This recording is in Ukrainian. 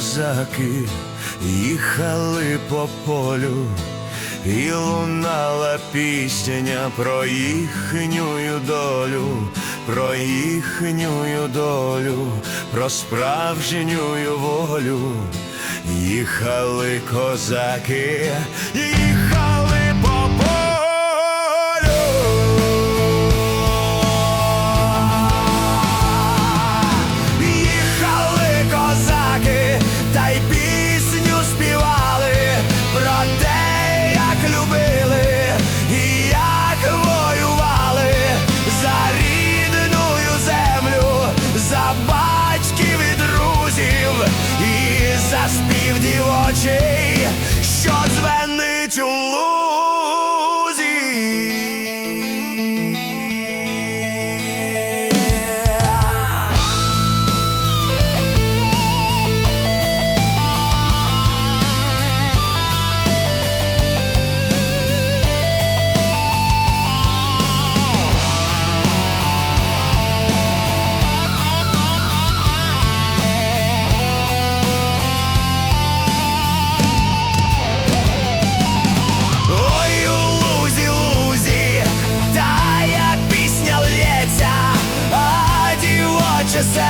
козаки їхали по полю, і лунала пісня про їхню долю, про їхню долю, про справжню волю. Їхали козаки, спів очі, що звенить у лузі. just said